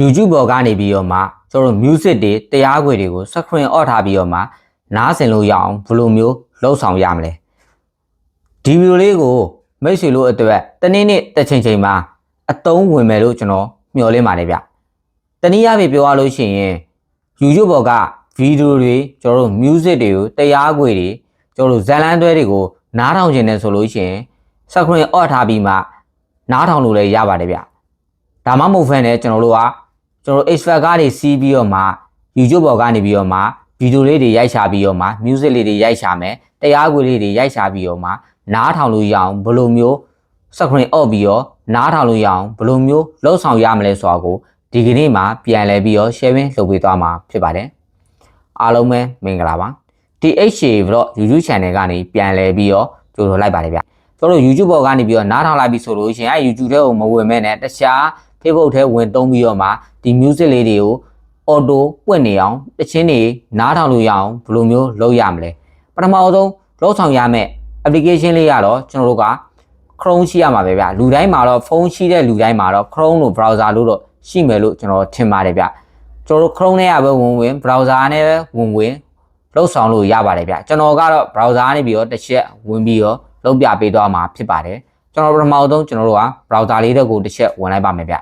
YouTube ပေါ်ကနေပြီးတော့မှကျွန်တော်တို့ music တွေတရားခွေတွေကို screen off ထားပြီးတော့မှနားဆင်လို့ရအောင်ဘယ်လိုမျိုးလှုပ်ဆောင်ရမလဲဒီဗီဒီယိုလေးကိုမိတ်ဆွေတို့အတွက်တနေ့နေ့တစ်ချိန်ချိန်မှာအသုံးဝင်မယ်လို့ကျွန်တော်မျှော်လင့်ပါတယ်ဗျတနည်းအားဖြင့်ပြောရလို့ရှိရင် YouTube ပေါ်ကဗီဒီယိုတွေကျွန်တော်တို့ music တွေကိုတရားခွေတွေကျွန်တော်တို့ဇာတ်လမ်းတွဲတွေကိုနားထောင်ခြင်းနဲ့ဆိုလို့ရှိရင် screen off ထားပြီးမှနားထောင်လို့လည်းရပါတယ်ဗျဒါမှမဟုတ်ဖ ೇನೆ ကျွန်တော်တို့က ကျွန်တော်တို့ expert ကားတွေစီးပြီးတော့မှ YouTube ပေါ်ကနေပြီးတော့မှဗီဒီယိုလေးတွေရိုက်ရှာပြီးတော့မှ music လေးတွေရိုက်ရှာမယ်တရားခွေလေးတွေရိုက်ရှာပြီးတော့မှနားထောင်လို့ရအောင်ဘယ်လိုမျိုး screen off ပြီးတော့နားထောင်လို့ရအောင်ဘယ်လိုမျိုးလှုပ်ဆောင်ရမလဲဆိုတာကိုဒီကနေ့မှာပြန်လဲပြီးတော့ sharing လုပ်ပေးသွားမှာဖြစ်ပါတယ်အားလုံးပဲမင်္ဂလာပါ THA Vlog YouTube channel ကနေပြန်လဲပြီးတော့ကြိုဆိုလိုက်ပါတယ်ဗျကျွန်တော်တို့ YouTube ပေါ်ကနေပြီးတော့နားထောင်လိုက်ပြီဆိုလို့ရှိရင်အဲ YouTube ထဲကိုမဝင်မဲ့နဲ့တခြား Facebook ထဲဝင်သုံးပြီးတော့မှဒီ music လေးတွေကို auto ပွင့်နေအောင်တချင်းတွေနားထောင်လို့ရအောင်ဘယ်လိုမျိုးလုပ်ရမလဲပထမဆုံးလုပ်ဆောင်ရမယ့် application လေးကတော့ကျွန်တော်တို့က Chrome ရှိရမှာပဲဗျလူတိုင်းမှာတော့ဖုန်းရှိတဲ့လူတိုင်းမှာတော့ Chrome လို့ browser လို့တော့ရှိမယ်လို့ကျွန်တော်ထင်ပါတယ်ဗျကျွန်တော်တို့ Chrome နဲ့ကပဲဝင်ဝင် browser နဲ့ပဲဝင်ဝင်လုပ်ဆောင်လို့ရပါတယ်ဗျကျွန်တော်ကတော့ browser နဲ့ပြီးတော့တစ်ချက်ဝင်ပြီးတော့လုပ်ပြပေးသွားမှာဖြစ်ပါတယ်ကျွန်တော်ပထမဆုံးကျွန်တော်တို့က browser လေးတစ်ခုတစ်ချက်ဝင်လိုက်ပါမယ်ဗျ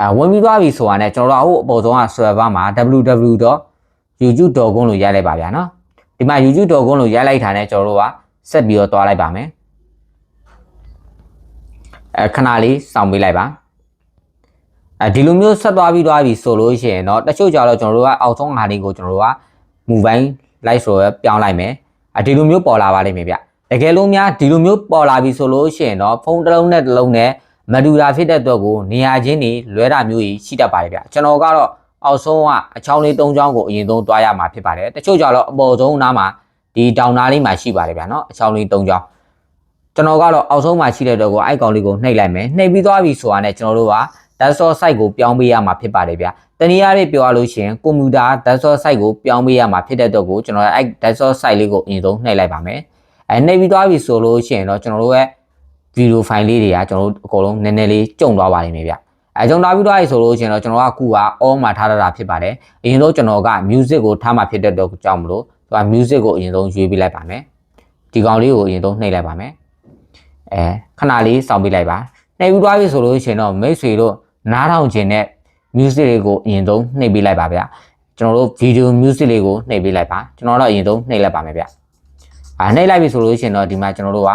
အဲဝင်ပြီးသွားပြီဆိုတာနဲ့ကျွန်တော်တို့အခုအပေါ်ဆုံးက server မှာ www.youtube.com လို့ရိုက်လိုက်ပါဗျာနော်ဒီမှာ youtube.com လို့ရိုက်လိုက်တာနဲ့ကျွန်တော်တို့ကဆက်ပြီးတော့တွားလိုက်ပါမယ်အဲခဏလေးစောင့်ပေးလိုက်ပါအဲဒီလိုမျိုးဆက်သွားပြီးသွားပြီဆိုလို့ရှိရင်တော့တချို့ကြတော့ကျွန်တော်တို့ကအောက်ဆုံးဟာလေးကိုကျွန်တော်တို့က mobile live ဆိုရပြောင်းလိုက်မယ်အဲဒီလိုမျိုးပေါ်လာပါလိမ့်မယ်ဗျတကယ်လို့များဒီလိုမျိုးပေါ်လာပြီဆိုလို့ရှိရင်တော့ဖုန်းတစ်လုံးနဲ့တစ်လုံးနဲ့ မတူတာဖြစ်တဲ့အတွက်ကိုနေရာချင်းတွေလွဲတာမျိုးကြီးရှိတတ်ပါတယ်ဗျကျွန်တော်ကတော့အောက်ဆုံးကအချောင်းလေး၃ချောင်းကိုအရင်ဆုံးတွားရမှာဖြစ်ပါတယ်တချို့ကြတော့အပေါ်ဆုံးနားမှာဒီတောင်နားလေးမှာရှိပါတယ်ဗျနော်အချောင်းလေး၃ချောင်းကျွန်တော်ကတော့အောက်ဆုံးမှာရှိတဲ့အတွက်ကိုအိုက်ကောင်လေးကိုနှိပ်လိုက်မယ်နှိပ်ပြီးသွားပြီဆိုတာနဲ့ကျွန်တော်တို့က desktop site ကိုပြောင်းပေးရမှာဖြစ်ပါတယ်ဗျတနည်းအားဖြင့်ပြောရလို့ရှိရင်ကွန်ပျူတာ desktop site ကိုပြောင်းပေးရမှာဖြစ်တဲ့အတွက်ကိုကျွန်တော်အဲ့ desktop site လေးကိုအရင်ဆုံးနှိပ်လိုက်ပါမယ်အဲနှိပ်ပြီးသွားပြီဆိုလို့ရှိရင်တော့ကျွန်တော်တို့ရဲ့ video file လေးတွေကကျွန်တော်တို့အကုန်လုံးနည်းနည်းလေးကြုံသွားပါလိမ့်မယ်ဗျအဲကြုံသွားပြီးသွားပြီဆိုလို့ရှိရင်တော့ကျွန်တော်ကခုက on မှာထားတာဖြစ်ပါတယ်အရင်ဆုံးကျွန်တော်က music ကိုထားမှာဖြစ်တဲ့အတွက်ကြောင့်မလို့သူက music ကိုအရင်ဆုံးရွေးပေးလိုက်ပါမယ်ဒီကောင်လေးကိုအရင်ဆုံးနှိပ်လိုက်ပါမယ်အဲခဏလေးစောင့်ပေးလိုက်ပါနှိပ်ပြီးသွားပြီဆိုလို့ရှိရင်တော့မိတ်ဆွေတို့နားထောင်ခြင်းနဲ့ music တွေကိုအရင်ဆုံးနှိပ်ပေးလိုက်ပါဗျကျွန်တော်တို့ video music လေးကိုနှိပ်ပေးလိုက်ပါကျွန်တော်တော့အရင်ဆုံးနှိပ်လိုက်ပါမယ်ဗျအာနှိပ်လိုက်ပြီဆိုလို့ရှိရင်တော့ဒီမှာကျွန်တော်တို့က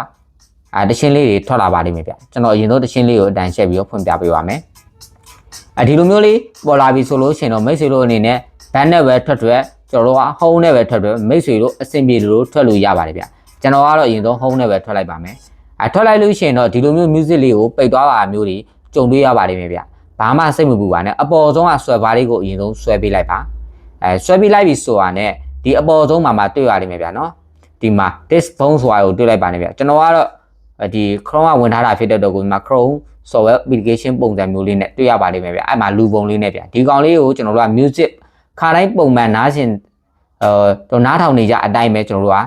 အာတရှင်းလေးတွေထွက်လာပါလိမ့်မယ်ဗျကျွန်တော်အရင်ဆုံးတရှင်းလေးကိုအတန်ရှက်ပြီးတော့ဖွင့်ပြပေးပါမယ်အဒီလိုမျိုးလေးပေါ်လာပြီဆိုလို့ရှိရင်တော့မိတ်ဆွေတို့အနေနဲ့ဘန်နဲ့ပဲထွက်ထွက်ကျွန်တော်တို့က home နဲ့ပဲထွက်ထွက်မိတ်ဆွေတို့အဆင်ပြေလို့ထွက်လို့ရပါတယ်ဗျကျွန်တော်ကတော့အရင်ဆုံး home နဲ့ပဲထွက်လိုက်ပါမယ်အဲထွက်လိုက်လို့ရှိရင်တော့ဒီလိုမျိုး music လေးကိုပိတ်သွားတာမျိုးတွေကြုံတွေ့ရပါလိမ့်မယ်ဗျဘာမှစိတ်မပူပါနဲ့အပေါ်ဆုံးကဆွဲပါလေးကိုအရင်ဆုံးဆွဲပေးလိုက်ပါအဲဆွဲပေးလိုက်ပြီဆိုတာနဲ့ဒီအပေါ်ဆုံးမှာမှတွေ့ရလိမ့်မယ်ဗျာနော်ဒီမှာ disk phone ဆိုတာကိုတွေ့လိုက်ပါနေဗျာကျွန်တော်ကတော့ ဒီ Chrome ကဝင်ထားတာဖြစ်တဲ့တော့ကိုဒီမှာ Chrome software application ပုံစံမျိုးလေးနဲ့တွေ့ရပါလိမ့်မယ်ဗျာအဲ့မှာလူပုံလေးနဲ့ဗျာဒီကောင်လေးကိုကျွန်တော်တို့က music ခါတိုင်းပုံမှန်နားရှင်အဲတော့နားထောင်နေကြအတိုင်းပဲကျွန်တော်တို့က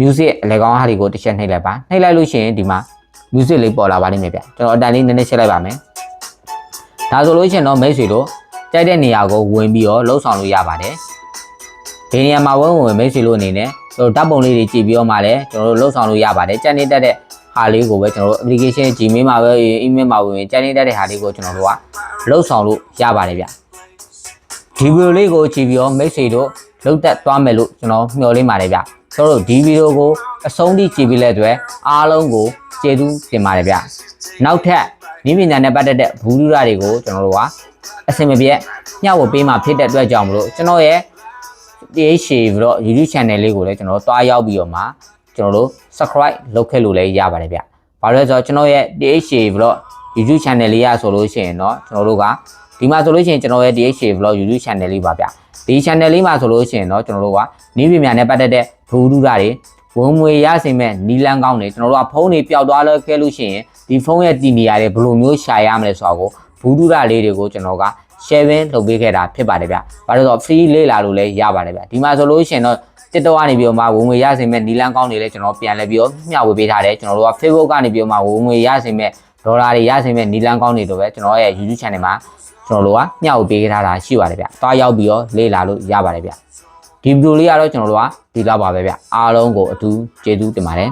music အလေကောင်းဟာတွေကိုတစ်ချက်နှိပ်လိုက်ပါနှိပ်လိုက်လို့ရှိရင်ဒီမှာ music လေးပေါ်လာပါလိမ့်မယ်ဗျာကျွန်တော်အတန်လေးနည်းနည်းချက်လိုက်ပါမယ်ဒါဆိုလို့ရှိရင်တော့မိတ်ဆွေတို့ကြိုက်တဲ့နေရာကိုဝင်ပြီးတော့လှုပ်ဆောင်လို့ရပါတယ်ဒီနေရာမှာဝင်ဝင်မိတ်ဆွေတို့အနေနဲ့တို့ဓာတ်ပုံလေးတွေကြည့်ပြီးတော့မှလည်းကျွန်တော်တို့လှုပ်ဆောင်လို့ရပါတယ်ကြံနေတတ်တဲ့ ဟာလေးကိုပဲကျွန်တော်တို့ application Gmail မှာပဲ email မှာဝင်ကြံနေတတ်တဲ့ဟာလေးကိုကျွန်တော်တို့ကလှုပ်ဆောင်လို့ရပါတယ်ဗျဒီဗီဒီယိုလေးကိုကြည့်ပြီးတော့မိတ်ဆွေတို့လှုပ်သက်သွားမယ်လို့ကျွန်တော်မျှော်လင့်ပါတယ်ဗျကျွန်တော်တို့ဒီဗီဒီယိုကိုအဆုံးထိကြည့်ပြီးလဲအတွက်အားလုံးကိုကျေးဇူးတင်ပါတယ်ဗျနောက်ထပ်နည်းပညာနဲ့ပတ်သက်တဲ့ဘူးလူရတွေကိုကျွန်တော်တို့ကအစင်မပြတ်ညှောက်ဝပေးမှာဖြစ်တဲ့အတွက်ကြောင့်မလို့ကျွန်တော်ရဲ့ TH ပြီးတော့ YouTube channel လေးကိုလည်းကျွန်တော်တို့တွားရောက်ပြီးတော့မှ ကျွန်တော်တို့ subscribe လုပ်ခဲ့လို့လည်းရပါတယ်ဗျ။ဘာလို့လဲဆိုတော့ကျွန်တော်ရဲ့ TH ပြီးတော့ YouTube channel လေးရဆိုလို့ရှိရင်တော့ကျွန်တော်တို့ကဒီမှာဆိုလို့ရှိရင်ကျွန်တော်ရဲ့ TH vlog YouTube channel လေးပါဗျ။ဒီ channel လေးမှာဆိုလို့ရှိရင်တော့ကျွန်တော်တို့ကနီးပြများနဲ့ပတ်သက်တဲ့ဘူဒူတာတွေဝင်ငွေရစေမဲ့နီလန်းကောင်းတွေကျွန်တော်တို့ကဖုန်းတွေပျောက်သွားလို့ခဲ့လို့ရှိရင်ဒီဖုန်းရဲ့တည်နေရာတွေဘယ်လိုမျိုးရှာရမလဲဆိုတာကိုဘူဒူတာလေးတွေကိုကျွန်တော်က sharing လုပ်ပေးခဲ့တာဖြစ်ပါတယ်ဗျ။ဘာလို့လဲဆိုတော့ free လေ့လာလို့လည်းရပါတယ်ဗျ။ဒီမှာဆိုလို့ရှိရင်တော့ TikTok ကနေပြီးတော့မှဝင်ငွေရစေမဲ့နီလန်းကောင်းတွေလည်းကျွန်တော်ပြန်လဲပြီးတော့မျှဝေပေးထားတယ်ကျွန်တော်တို့က Facebook ကနေပြီးတော့မှဝင်ငွေရစေမဲ့ဒေါ်လာတွေရစေမဲ့နီလန်းကောင်းတွေတို့ပဲကျွန်တော်ရဲ့ YouTube channel မှာကျွန်တော်တို့ကမျှဝေပေးထားတာရှိပါတယ်ဗျသွားရောက်ပြီးတော့လေ့လာလို့ရပါတယ်ဗျဒီဗီဒီယိုလေးကတော့ကျွန်တော်တို့ကဒီလောက်ပါပဲဗျအားလုံးကိုအထူးကျေးဇူးတင်ပါတယ်